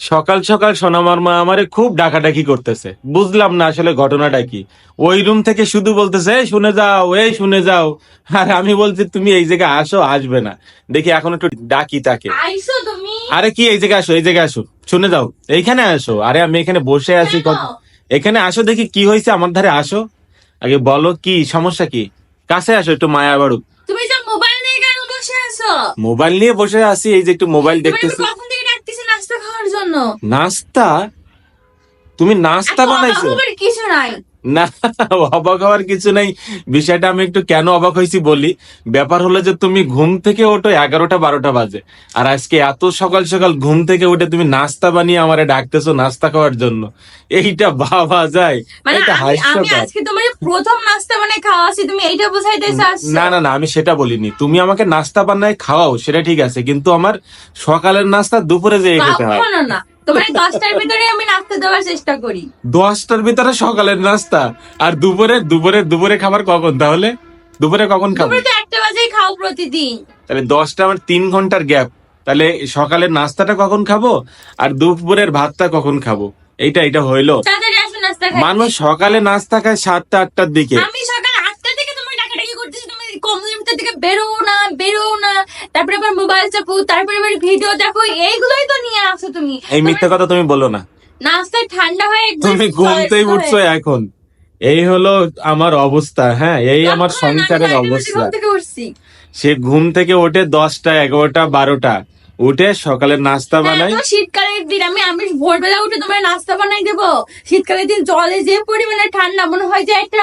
সকাল সকাল সোনামার মা আমারে খুব ডাকাডাকি করতেছে। বুঝলাম না আসলে ঘটনাটা কি। ওই রুম থেকে শুধু বলতেছে এই শুনে যাও এই শুনে যাও। আর আমি বলছি তুমি এই জায়গায় আসো আসবে না। দেখি এখন একটু ডাকি তাকে। আরে কি এই জায়গায় আসো এই জায়গায় আসো। শুনে যাও এইখানে আসো। আরে আমি এখানে বসে আছি এখানে আসো দেখি কি হয়েছে আমার ধারে আসো। আগে বলো কি সমস্যা কি? কাছে আসো একটু মায়া বাড়ুক। তুমি মোবাইল নিয়ে কেন বসে আছো? মোবাইল নিয়ে বসে আছি এই যে একটু মোবাইল দেখতেছি কখন থেকে ডাকতেছি নাস্তা খাওয়ার জন্য? নাস্তা? তুমি নাস্তা বানাইছো? কিছু নাই। না অবাক হওয়ার কিছু নাই। বিষয়টা আমি একটু কেন অবাক হয়েছি বলি। ব্যাপার হলো যে তুমি ঘুম থেকে ওঠো এগারোটা বারোটা বাজে। আর আজকে এত সকাল সকাল ঘুম থেকে উঠে তুমি নাস্তা বানিয়ে আমারে ডাকতেছো নাস্তা খাওয়ার জন্য। এইটা ভাবা যায়। মানে এটা হাস্যকর। আজকে তোমার প্রথম নাস্তা মানে খাওয়াছি তুমি এইটা না না না আমি সেটা বলিনি। তুমি আমাকে নাস্তা বানায় খাওয়াও সেটা ঠিক আছে। কিন্তু আমার সকালের নাস্তা দুপুরে যেয়ে খেতে হয়। কখনো না। তোমার দশটার ভিতরে আমি নাস্তা দেওয়ার চেষ্টা করি। দশটার ভিতরে সকালের নাস্তা। আর দুপুরে দুপুরে দুপুরে খাবার কখন তাহলে? দুপুরে কখন খাব? তো একটা বাজেই খাও প্রতিদিন। তাহলে দশটা আমার তিন ঘণ্টার গ্যাপ। তাহলে সকালের নাস্তাটা কখন খাব? আর দুপুরের ভাতটা কখন খাব? এইটা এটা হইল। মানুষ সকালে নাস্তা খায় সাতটা আটটার দিকে আমি সকাল আটটা থেকে তোমার ডাকাডাকি করতেছি তুমি কমপ্লেন থেকে বেরো না বেরো না। তারপরে আবার মোবাইল চাপো তারপরে আবার ভিডিও দেখো এইগুলোই তো নিয়ে আসো তুমি। এই মিথ্যা কথা তুমি বলো না। নাস্তায় ঠান্ডা হয়ে তুমি ঘুমতেই উঠছো এখন। এই হলো আমার অবস্থা হ্যাঁ এই আমার সংসারের অবস্থা। সে ঘুম থেকে ওঠে দশটা এগারোটা বারোটা। উঠে সকালে নাস্তা হ্যাঁ, বানাই। শীতকালের দিন আমি আমি ভোরবেলা উঠে তোমার নাস্তা বানাই দেব। শীতকালের দিন জলে যে পরিমাণে ঠান্ডা মনে হয় যে একটা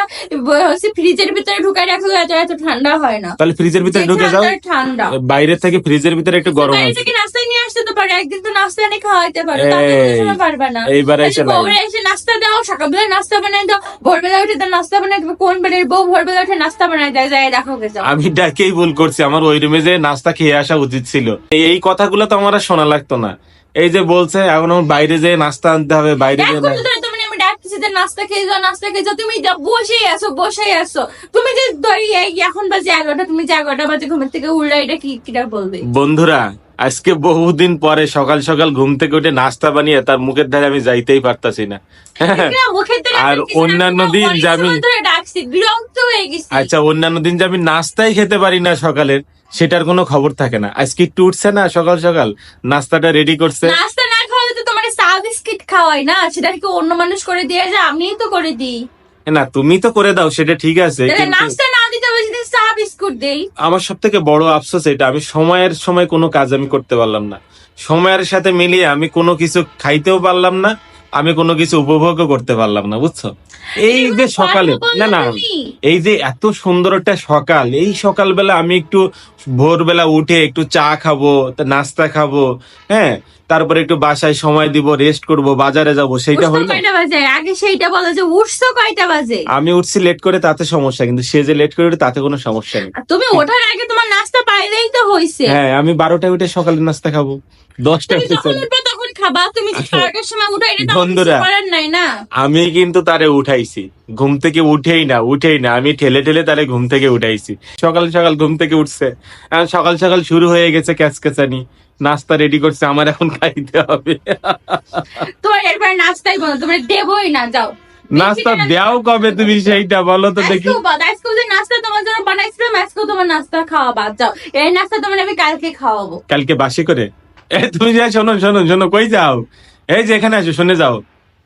ফ্রিজের ভিতরে ঢুকাই রাখো এত এত ঠান্ডা হয় না। তাহলে ফ্রিজের ভিতরে ঢুকে যাও। ঠান্ডা, বাইরে থেকে ফ্রিজের ভিতরে একটু গরম আছে। থেকে নাস্তা নিয়ে আসতে তো পারে একদিন তো নাস্তা এনে খাওয়াইতে পারো এই, তাহলে পারবে না। এইবার এসে নাস্তা দাও সকালবেলা নাস্তা বানাই দাও ভোরবেলা উঠে তো নাস্তা বানাই দেবো কোন বেড়ের বউ ভোরবেলা উঠে নাস্তা বানাই দেয়? যায় দেখো আমি ডাকেই ভুল করছি আমার ওই রুমে যে নাস্তা খেয়ে আসা উচিত ছিল। এই- কথাগুলো তো আমার শোনা লাগতো না। এই যে বলছে এখন আমার বাইরে যেয়ে নাস্তা আনতে হবে বাইরে যেয়ে ডাকতেছি নাস্তা খেয়ে যাও নাস্তা খেয়ে যাও তুমি বসেই আছো বসেই আছো। তুমি যে এখন বাজে এগারোটা তুমি যে এগারোটা বাজে ঘুমের থেকে এটা কি কিটা বলবে? বন্ধুরা আজকে বহুদিন পরে সকাল সকাল ঘুম থেকে উঠে নাস্তা বানিয়ে তার মুখের ধারে আমি যাইতেই পারতাছি না। আর অন্যান্য দিন গেছি। আচ্ছা অন্যান্য দিন যে আমি নাস্তাই খেতে পারি না সকালের সেটার কোনো খবর থাকে না। আজকে একটু উঠছে না সকাল সকাল নাস্তাটা রেডি করছে। নাস্তা না খাওয়ালে তো তোমার চা বিস্কিট খাওয়াই না সেটা কি অন্য মানুষ করে দিয়ে যায়? আমিই তো করে দিই। না তুমি তো করে দাও সেটা ঠিক আছে নাস্তা না বিস্কুট দেই আমার সব থেকে বড় আফসোস এটা, আমি সময়ের সময় কোনো কাজ আমি করতে পারলাম না। সময়ের সাথে মিলিয়ে আমি কোনো কিছু খাইতেও পারলাম না আমি কোনো কিছু উপভোগও করতে পারলাম না বুঝছ? এই যে সকালে না না এই যে এত সুন্দর একটা সকাল এই সকালবেলা আমি একটু ভোরবেলা উঠে একটু চা খাব নাস্তা খাব হ্যাঁ? তারপরে একটু বাসায় সময় দিব রেস্ট করব বাজারে যাব সেইটা হইল কয়টা বাজে? আগে সেইটা বলো যে উঠছো কয়টা বাজে? আমি উঠছি লেট করে তাতে সমস্যা কিন্তু সে যে লেট করে উঠে তাতে কোনো সমস্যা নেই। তুমি ওঠার আগে তোমার নাস্তা পাইলেই তো হইছে। হ্যাঁ আমি বারোটায় উঠে সকালের নাস্তা খাব দশটায় খাবা তুমি সময় উঠো এটা বন্ধুরা, করার নাই না। আমি কিন্তু তারে উঠাইছি। ঘুম থেকে উঠেই না উঠেই না আমি ঠেলে ঠেলে তারে ঘুম থেকে উঠাইছি। সকাল সকাল ঘুম থেকে উঠছে। সকাল সকাল শুরু হয়ে গেছে ক্যাচকেচানি নাস্তা রেডি করছে আমার এখন খাইতে হবে। তোমার এরপরে নাস্তাই বলো তোমার দেবই না যাও। নাস্তা দেও কবে তুমি সেইটা বলো তো দেখি। নাস্তা তোমার জন্য বানাইছিলাম আজকেও তোমার নাস্তা খাওয়া বাদ যাও। এই নাস্তা তোমার আমি কালকে খাওয়াবো। কালকে বাসি করে? এ তুমি যা শোনো শোনো শোনো কই যাও? এই যে এখানে আসো শুনে যাও।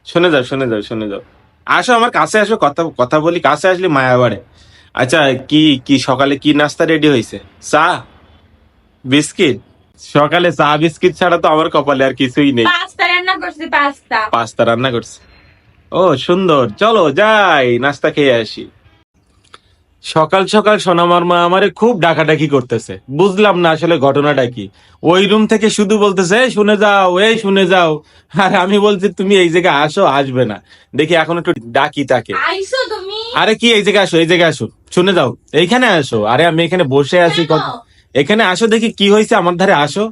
শুনে যাও শুনে যাও শুনে যাও। আসো আমার কাছে আসো কথা কথা বলি কাছে আসলে মায়া বাড়ে আচ্ছা কি কি সকালে কি নাস্তা রেডি হয়েছে চা? বিস্কিট? সকালে চা বিস্কিট ছাড়া তো আমার কপালে আর কিছুই নেই। পাস্তা রান্না করছি পাস্তা। পাস্তা রান্না করছে। ও সুন্দর। চলো যাই নাস্তা খেয়ে আসি। সকাল সকাল সোনামার মা আমারে খুব ডাকাডাকি করতেছে। বুঝলাম না আসলে ঘটনাটা কি। ওই রুম থেকে শুধু বলতেছে শুনে যাও এই শুনে যাও। আর আমি বলছি তুমি এই জায়গায় আসো আসবে না। দেখি এখন একটু ডাকি তাকে। আরে কি এই জায়গায় আসো এই জায়গায় আসো। শুনে যাও এইখানে আসো। আরে আমি এখানে বসে আছি কত এখানে আসো দেখি কি হয়েছে আমার ধারে আসো।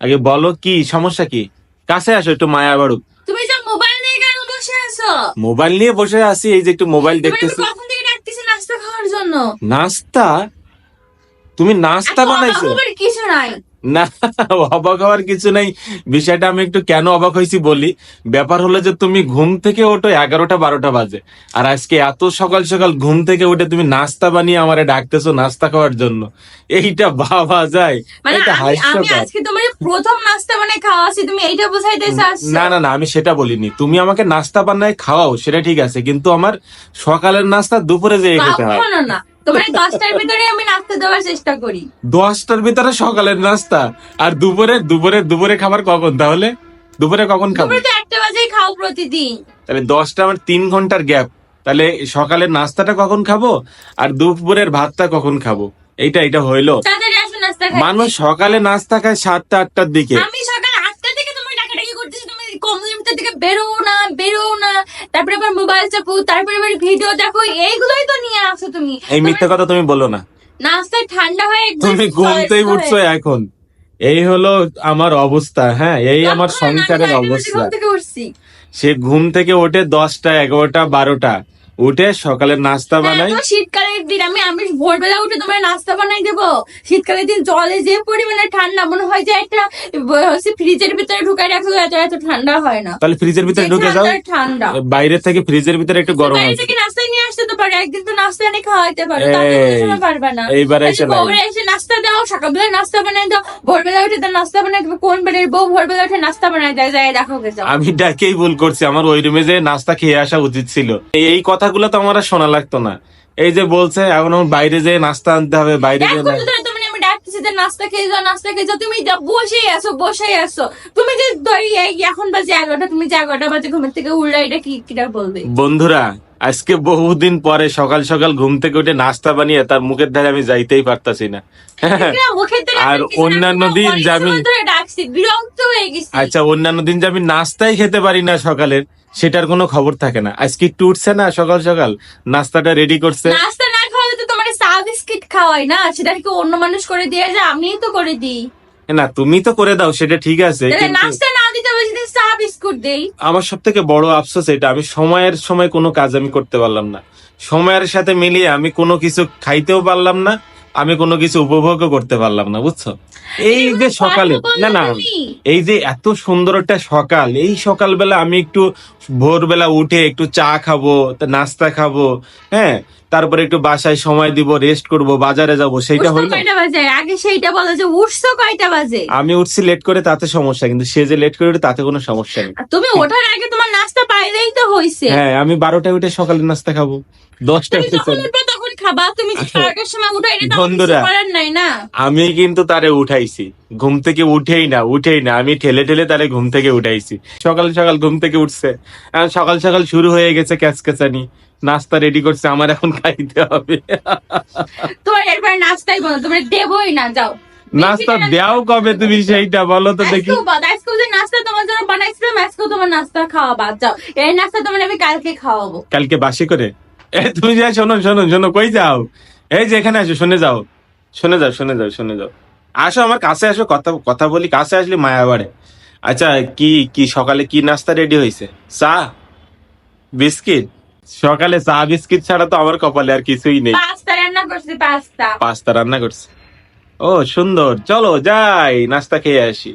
আগে বলো কি সমস্যা কি? কাছে আসো একটু মায়া বাড়ুক। তুমি মোবাইল নিয়ে বসে আছো? মোবাইল নিয়ে বসে আছি এই যে একটু মোবাইল দেখতেছি কখন থেকে ডাকতেছি নাস্তা খাওয়ার জন্য নাস্তা? তুমি নাস্তা বানাইছো? কিছু নাই। না অবাক হওয়ার কিছু নেই। বিষয়টা আমি একটু কেন অবাক হয়েছি বলি। ব্যাপার হলো যে তুমি ঘুম থেকে ওঠো এগারোটা বারোটা বাজে। আর আজকে এত সকাল সকাল ঘুম থেকে উঠে তুমি নাস্তা বানিয়ে আমারে ডাকতেছো নাস্তা খাওয়ার জন্য। এইটা ভাবা যায়। মানে এটা হাস্যকর। আজকে তোমার প্রথম নাস্তা খাওয়াছি তুমি এইটা বোঝাইতে না না না আমি সেটা বলিনি। তুমি আমাকে নাস্তা বানায় খাওয়াও সেটা ঠিক আছে। কিন্তু আমার সকালের নাস্তা দুপুরে যেয়ে খেতে হয়। না। তোমার দশটার ভিতরে আমি নাস্তা দেওয়ার চেষ্টা করি। দশটার ভিতরে সকালের নাস্তা। আর দুপুরে দুপুরে দুপুরে খাবার কখন? তাহলে দুপুরে কখন খাব? তুমি তো একটা বাজেই খাও প্রতিদিন। তাহলে দশটা আমার তিন ঘণ্টার গ্যাপ। তাহলে সকালের নাস্তাটা কখন খাব? আর দুপুরের ভাতটা কখন খাব? এইটা এটা হইল। মানুষ সকালে নাস্তা খায় সাতটা আটটার দিকে। আমি সকাল আটটা থেকে তোমার ডাকাডাকি করতেছি তুমি কমিউনিটির থেকে বেরো না বেরো না। তারপরে আবার মোবাইল চাপো তারপরে আবার ভিডিও দেখো এইগুলোই তো নিয়ে আসো তুমি। এই মিথ্যে কথা তুমি বলো না। নাস্তায় ঠান্ডা হয় তুমি ঘুমতেই উঠছো এখন। এই হলো আমার অবস্থা হ্যাঁ এই আমার সংসারের অবস্থা। সে ঘুম থেকে ওঠে দশটা এগারোটা বারোটা। উঠে সকালে নাস্তা হ্যাঁ, বানাই। শীতকালের দিন আমি আমি ভোরবেলা উঠে তোমার নাস্তা বানাই দেবো। শীতকালের দিন জলে যে পরিমাণে ঠান্ডা মনে হয় যে একটা ফ্রিজের ভিতরে ঢুকাই রাখো এত এত ঠান্ডা হয় না। তাহলে ফ্রিজের ভিতরে ঢুকে যাও। ঠান্ডা, বাইরে থেকে ফ্রিজের ভিতরে একটু গরম হয় নাস্তা পারো একদিন তো নাস্তা এনে খাওয়াইতে পারো পারবে না। এইবার এসে। এসে নাস্তা দাও সকালবেলা নাস্তা বানাই দাও ভোরবেলা উঠে নাস্তা বানাই কোন বেলের বউ ভোরবেলা উঠে নাস্তা বানাই দেয় যায় দেখো আমি ডাকেই ভুল করছি আমার ওই রুমে যে নাস্তা খেয়ে আসা উচিত ছিল। এই- কথাগুলো তো আমার আর শোনা লাগতো না। এই যে বলছে এখন আমার বাইরে যেয়ে নাস্তা আনতে হবে বাইরে যেয়ে ডাকতেছি যে নাস্তা খেয়ে যাও নাস্তা খেয়ে যাও তুমি বসেই আছো বসেই আছো। তুমি যে এখন বাজে এগারোটা তুমি যে এগারোটা বাজে ঘুমের থেকে উল্টা এটা কি কিটা বলবে? বন্ধুরা আজকে বহুদিন পরে সকাল সকাল ঘুম থেকে উঠে নাস্তা বানিয়ে তার মুখের ধারে আমি যাইতেই পারতাছি না। আর অন্যান্য দিন যে আমি- আচ্ছা অন্যান্য দিন যে আমি নাস্তাই খেতে পারি না সকালের সেটার কোনো খবর থাকে না। আজকে একটু উঠছে না সকাল সকাল? নাস্তাটা রেডি করছে? নাস্তা না খাওয়ালে তো তোমার চা বিস্কিট খাওয়াই না সেটা কি অন্য মানুষ করে দিয়ে? যায় আমিই তো করে দিই। না তুমি তো করে দাও সেটা ঠিক আছে কিন্তু নাস্তা বিস্কুট দেই। আমার সব থেকে বড় আফসোস এটা, আমি সময়ের সময় কোনো কাজ আমি করতে পারলাম না। সময়ের সাথে মিলিয়ে আমি কোনো কিছু খাইতেও পারলাম না আমি কোনো কিছু উপভোগও করতে পারলাম না বুঝছ? এই যে সকালে না না এই যে এত সুন্দর একটা সকাল এই সকালবেলা আমি একটু ভোরবেলা উঠে একটু চা খাব নাস্তা খাব হ্যাঁ? তারপরে একটু বাসায় সময় দিব রেস্ট করব বাজারে যাব সেইটা হইল। কয়টা বাজে? আগে সেইটা বলো যে উঠছো কয়টা বাজে? আমি উঠছি লেট করে তাতে সমস্যা কিন্তু সে যে লেট করে তাতে কোনো সমস্যা নেই। তুমি ওঠার আগে তোমার নাস্তা পাইলেই তো হইছে। হ্যাঁ আমি বারোটায় উঠে সকালে নাস্তা খাব। দশটায় উঠবে তখন খাবা তুমি সময় উঠো এটা তো আমার কিছু বন্ধুরা, নাই না। আমি কিন্তু তারে উঠাইছি। ঘুম থেকে উঠেই না উঠেই না আমি ঠেলে ঠেলে তারে ঘুম থেকে উঠাইছি। সকাল সকাল ঘুম থেকে উঠছে। সকাল সকাল শুরু হয়ে গেছে ক্যাচকেচানি নাস্তা রেডি করছে আমার এখন খাইতে হবে। তোমার এরপরে নাস্তাই বলো তোমার দেবই না যাও। নাস্তা দেও কবে তুমি সেইটা বলো তো দেখি। নাস্তা তোমার জন্য বানাইছিলাম আজকেও তোমার নাস্তা খাওয়া বাদ যাও। এই নাস্তা তোমার আমি কালকে খাওয়াবো। কালকে বাসি করে? এ তুমি যাই শোনো শোনো শোনো কই যাও? এই যে এখানে আসো শুনে যাও। শুনে যাও শুনে যাও শুনে যাও। আসো আমার কাছে আসো কথা কথা বলি কাছে আসলে মায়া বাড়ে। আচ্ছা কি কি সকালে কি নাস্তা রেডি হয়েছে? চা? বিস্কিট? সকালে চা বিস্কিট ছাড়া তো আমার কপালে আর কিছুই নেই। পাস্তা রান্না করছি পাস্তা। পাস্তা রান্না করছে। ও সুন্দর। চলো যাই নাস্তা খেয়ে আসি।